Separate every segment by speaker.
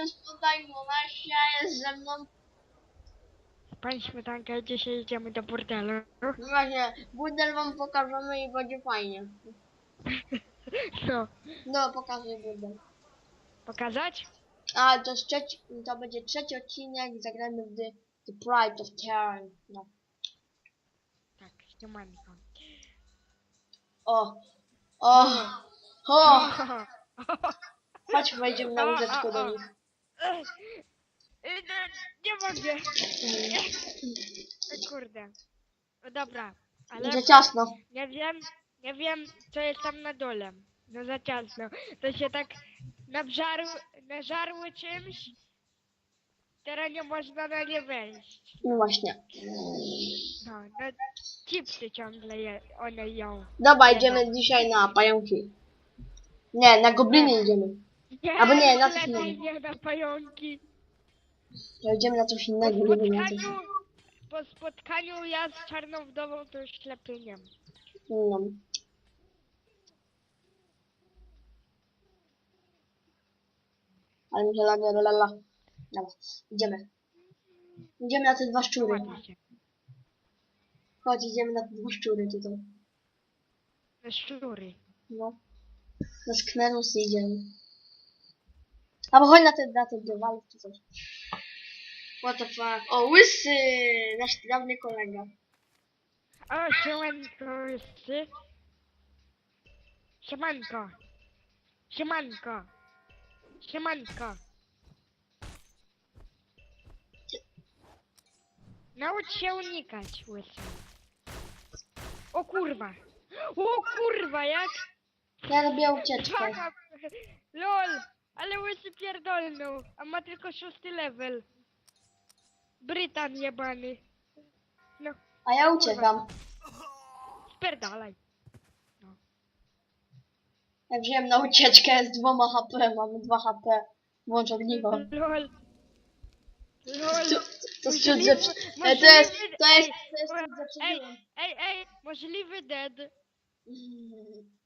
Speaker 1: jestem spodaj, Monasia jest ze mną.
Speaker 2: Pani Śmietanka, dzisiaj idziemy do burdelu.
Speaker 1: No Właśnie, burdel wam pokażemy i będzie fajnie.
Speaker 2: No,
Speaker 1: No, pokażę burdel.
Speaker 2: pokazać?
Speaker 1: A, to jest trzeci, to będzie trzeci odcinek, zagramy w The, the Pride of Terran. No.
Speaker 2: Tak, ściemanko.
Speaker 1: O, o, o, chodź, wejdziemy na łóżeczko do nich.
Speaker 2: Nie mogę. O kurde. No dobra, ale
Speaker 1: Za ciasno.
Speaker 2: nie wiem, nie wiem, co jest tam na dole. No za ciasno. To się tak nabżarł, nażarły czymś. Teraz nie można na nie wejść.
Speaker 1: No właśnie.
Speaker 2: No, no chipsy ciągle je, one ją.
Speaker 1: Dobra, idziemy dzisiaj na pająki. Nie, na gobliny idziemy.
Speaker 2: Nie,
Speaker 1: Albo nie, na coś
Speaker 2: lepiej
Speaker 1: innego.
Speaker 2: nie na pająki.
Speaker 1: To idziemy na coś
Speaker 2: Po
Speaker 1: innego, nie wiem na coś.
Speaker 2: spotkaniu, po spotkaniu ja z czarną wdową to już lepiej nie.
Speaker 1: No. Ale mi się lagnie, lala. Dobra, idziemy. Idziemy na te dwa szczury.
Speaker 2: Ładnie się.
Speaker 1: Chodź, idziemy na te dwa szczury tutaj.
Speaker 2: Na szczury.
Speaker 1: No. Na sknerusy idziemy. Albo chodź na te, na te dywali czy coś. What the fuck. O, łysy! Nasz dawny kolega.
Speaker 2: O, siemanko wszyscy. Siemanko. Siemanko. Siemanko. Naucz się unikać, łysy. O kurwa. O kurwa, jak?
Speaker 1: Ja robię ucieczkę.
Speaker 2: LOL, ale łysy pierdolnął, a ma tylko szósty level. Brytan jebany. No,
Speaker 1: A ja uciekam.
Speaker 2: spierdalaj.
Speaker 1: Ja wziąłem na ucieczkę z dwoma HP, mamy 2 HP. Włącz ogniwo.
Speaker 2: LOL. LOL.
Speaker 1: To, to jest cud, że... e, To jest, to jest,
Speaker 2: ej,
Speaker 1: to jest cud, że
Speaker 2: Ej,
Speaker 1: przeżyłem.
Speaker 2: ej, ej, możliwy dead.
Speaker 1: Mm.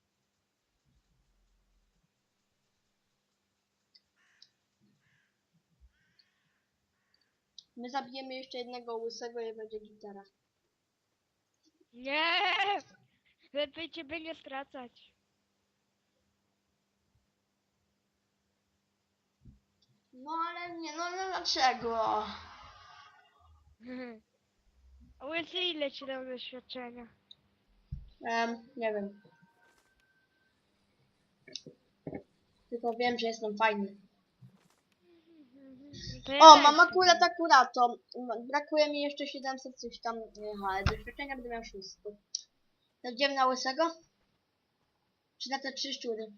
Speaker 1: My zabijemy jeszcze jednego łysego i będzie gitara.
Speaker 2: Nie! Lepiej ciebie nie stracać.
Speaker 1: No ale nie, no, no dlaczego?
Speaker 2: A łysy ile ci dał doświadczenia?
Speaker 1: Em, nie wiem. Tylko wiem, że jestem fajny. O, mam akurat akurat to. m, Brakuje mi jeszcze 700 coś tam. Ale doświadczenia będę miał 600. To idziemy na łysego? Czy na te trzy szczury?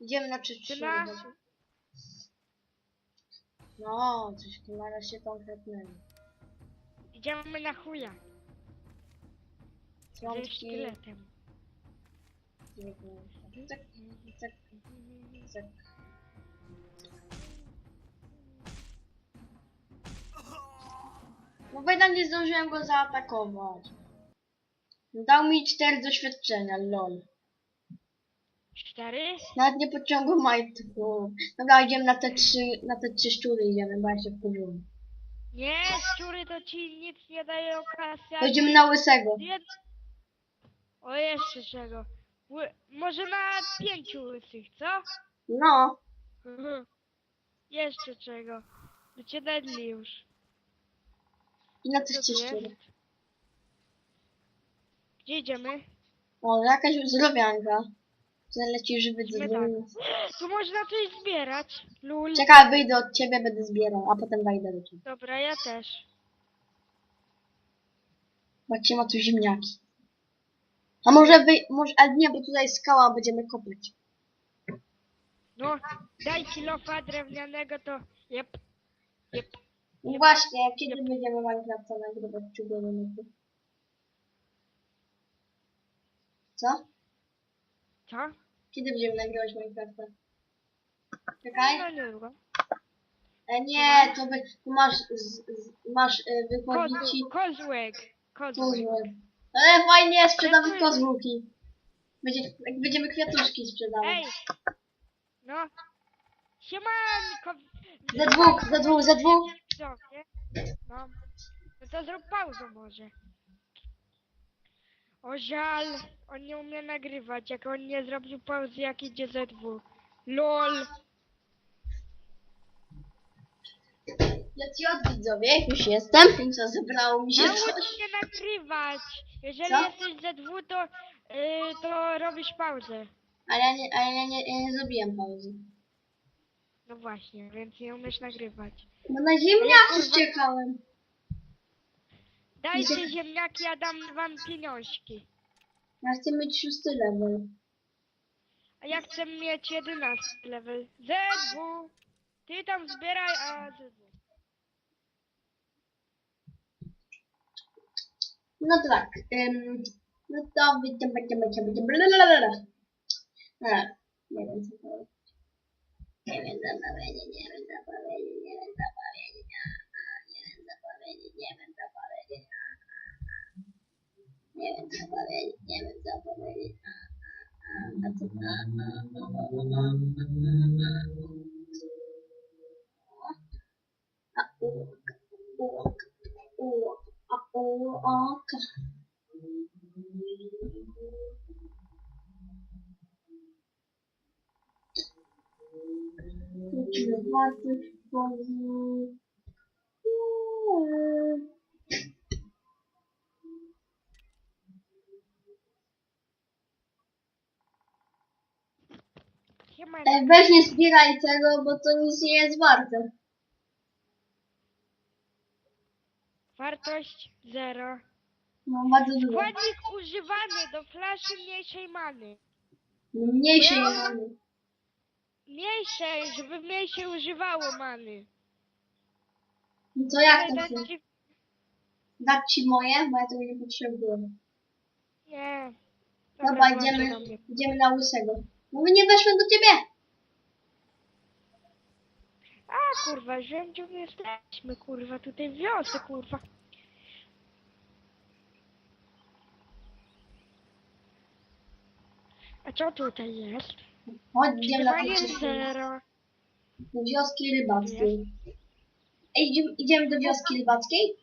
Speaker 1: Idziemy na trzy szczury. No, coś tu nara się konkretnego.
Speaker 2: Idziemy na chuja.
Speaker 1: Trąbki. Tak, tak, tak. No jednak nie zdążyłem go zaatakować. Dał mi 4 doświadczenia, lol.
Speaker 2: Cztery?
Speaker 1: Nawet nie pociągł majtku. Dobra, idziemy na te trzy, na te trzy szczury idziemy, bo ja się wkurzyłem.
Speaker 2: Nie, szczury to ci nic nie dają kasy.
Speaker 1: To idziemy na łysego.
Speaker 2: Jed... O, jeszcze czego. Ły... Może na pięciu łysych, co?
Speaker 1: No.
Speaker 2: Jeszcze czego. Cię dedli już.
Speaker 1: I na
Speaker 2: tu
Speaker 1: szczury.
Speaker 2: jest? Gdzie idziemy?
Speaker 1: O, jakaś uzdrowianka. Zaleci żywy dzwon.
Speaker 2: Tu można coś zbierać. Lul.
Speaker 1: Czekaj, wyjdę od ciebie, będę zbierał, a potem wejdę do ciebie.
Speaker 2: Dobra, ja też.
Speaker 1: Patrzcie, ma tu ziemniaki. A może wy, może, ale nie, bo tutaj skała, będziemy kopać.
Speaker 2: No, daj kilofa drewnianego, to jep. Jep.
Speaker 1: Właśnie, kiedy będziemy Minecrafta nagrywać czubowym Co?
Speaker 2: Co?
Speaker 1: Kiedy będziemy nagrywać Minecrafta? Czekaj. E, nie, to, by, tu masz, z, z, masz e, wychodzi ci
Speaker 2: Kozł, kozłek. Kozłek.
Speaker 1: Ale fajnie, sprzedamy kozłki. Będzie, jak będziemy kwiatuszki sprzedawać.
Speaker 2: Ej! No, Siemanko!
Speaker 1: Za dwóch, za dwóch, za dwóch.
Speaker 2: Nie? No. No to zrób pauzę może. O żal, on nie umie nagrywać, jak on nie zrobił pauzy, jak idzie ze dwóch. LOL!
Speaker 1: JJ widzowie, już jestem. Co zebrało mi się coś.
Speaker 2: się nagrywać! Jeżeli
Speaker 1: Co?
Speaker 2: jesteś ze dwóch, to, yy, to robisz pauzę.
Speaker 1: Ale ja nie, ale ja nie, ja nie zrobiłem pauzy.
Speaker 2: No właśnie, więc nie umiesz nagrywać.
Speaker 1: Bo na ziemniaki czekałem.
Speaker 2: Dajcie ziemniaki, ja dam wam pieniążki.
Speaker 1: Ja chcę mieć szósty level.
Speaker 2: A ja chcę mieć 11 level. ZW! Ty tam zbieraj, a ZW.
Speaker 1: No tak. Ym, no to widzimy, będziemy, będziemy, blablabla. A, nie wiem co to jest. Nie wiem co powiedzieć, E, Weź nie zbieraj tego, bo to nic nie jest warte.
Speaker 2: Wartość 0.
Speaker 1: No bardzo dużo.
Speaker 2: Składnik używany do flaszy mniejszej many.
Speaker 1: Mniejsze nie mamy.
Speaker 2: Mniejszej, żeby mniejszej używało many.
Speaker 1: No to jak to się?
Speaker 2: dać ci-
Speaker 1: Dać ci moje, bo ja tego nie potrzebuję.
Speaker 2: Nie.
Speaker 1: Dobra,
Speaker 2: włączę
Speaker 1: idziemy,
Speaker 2: do mnie.
Speaker 1: idziemy na łysego. No my nie weszłem do ciebie.
Speaker 2: A kurwa, my jesteśmy, kurwa, tutaj w wiosce, kurwa. A co tutaj jest?
Speaker 1: Chodź, idziemy na
Speaker 2: nie zero.
Speaker 1: Do wioski rybackiej. Ej, idziemy, idziemy do wioski rybackiej?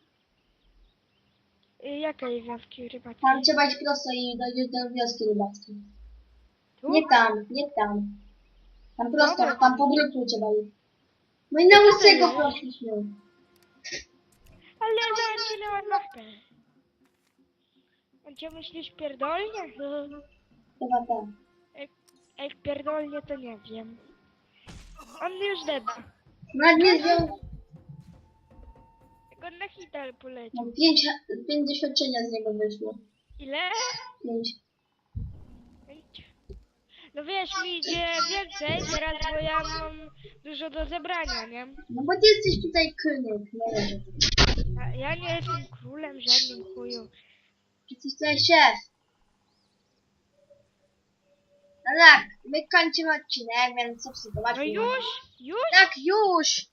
Speaker 2: Y, Jakiej wioski rybackiej?
Speaker 1: Tam trzeba iść prosto i dojdziesz do wioski rybackiej.
Speaker 2: Tu?
Speaker 1: Nie tam, nie tam. Tam prosto,
Speaker 2: Dobra.
Speaker 1: tam po grupie trzeba iść. No i na łysego
Speaker 2: jest?
Speaker 1: poszliśmy.
Speaker 2: Ale zaczynałem mapę. A gdzie myślisz pierdolnie?
Speaker 1: Chyba tak.
Speaker 2: Jak, jak pierdolnie to nie wiem. On już deda.
Speaker 1: Nawet nie zdjął,
Speaker 2: Jak on na hital poleciał.
Speaker 1: no, pięć, pięć doświadczenia z niego wyszło.
Speaker 2: Ile?
Speaker 1: Pięć.
Speaker 2: Pięć. No wiesz, mi idzie więcej teraz, bo ja mam dużo do zebrania, nie?
Speaker 1: No bo ty jesteś tutaj krynyk, nie wiem.
Speaker 2: A ja nie jestem królem żadnym chuju.
Speaker 1: Jesteś tutaj szef. No tak, my kończymy odcinek, więc subskrybować.
Speaker 2: No już? Już?
Speaker 1: Tak, już!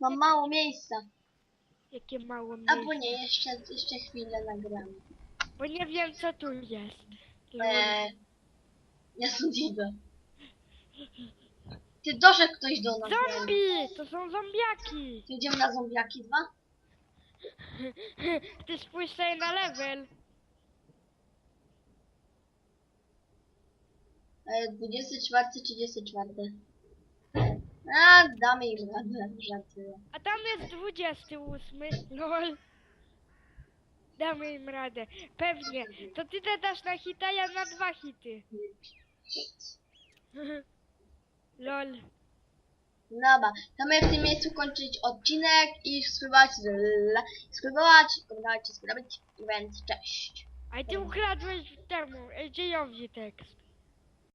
Speaker 1: Mam mało miejsca.
Speaker 2: Jakie mało
Speaker 1: Albo
Speaker 2: miejsca.
Speaker 1: nie, jeszcze, jeszcze chwilę nagram.
Speaker 2: Bo nie wiem co tu jest.
Speaker 1: Eee, ja sądzę. Ty doszedł ktoś do nas.
Speaker 2: Zombie! To są zombiaki!
Speaker 1: To Idziemy na zombiaki dwa?
Speaker 2: Ty spójrz sobie na level.
Speaker 1: 24, 34. A, damy im radę, żartuję.
Speaker 2: A tam jest 28. Lol. Damy im radę. Pewnie. To ty te dasz na hita, ja na dwa hity. Lol.
Speaker 1: Dobra, to my w tym miejscu kończyć odcinek i spróbować, spróbować, komentować, spróbować, więc cześć.
Speaker 2: A ty ukradłeś temu, Edziejowi tekst.